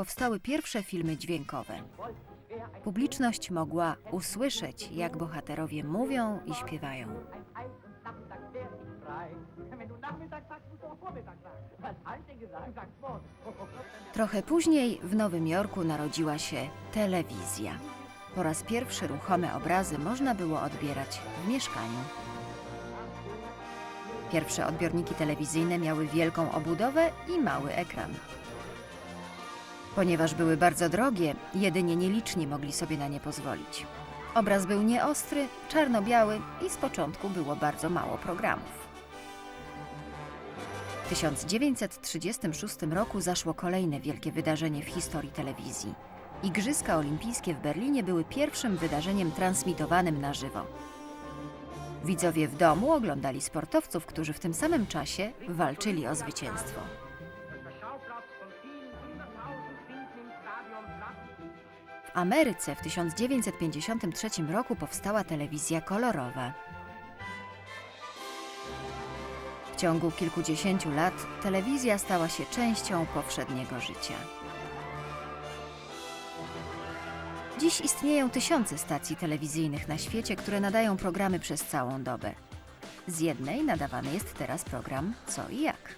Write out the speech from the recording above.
powstały pierwsze filmy dźwiękowe. Publiczność mogła usłyszeć, jak bohaterowie mówią i śpiewają. Trochę później w Nowym Jorku narodziła się telewizja. Po raz pierwszy ruchome obrazy można było odbierać w mieszkaniu. Pierwsze odbiorniki telewizyjne miały wielką obudowę i mały ekran. Ponieważ były bardzo drogie, jedynie nieliczni mogli sobie na nie pozwolić. Obraz był nieostry, czarno-biały i z początku było bardzo mało programów. W 1936 roku zaszło kolejne wielkie wydarzenie w historii telewizji. Igrzyska Olimpijskie w Berlinie były pierwszym wydarzeniem transmitowanym na żywo. Widzowie w domu oglądali sportowców, którzy w tym samym czasie walczyli o zwycięstwo. Ameryce w 1953 roku powstała telewizja kolorowa. W ciągu kilkudziesięciu lat telewizja stała się częścią powszedniego życia. Dziś istnieją tysiące stacji telewizyjnych na świecie, które nadają programy przez całą dobę. Z jednej nadawany jest teraz program Co i jak.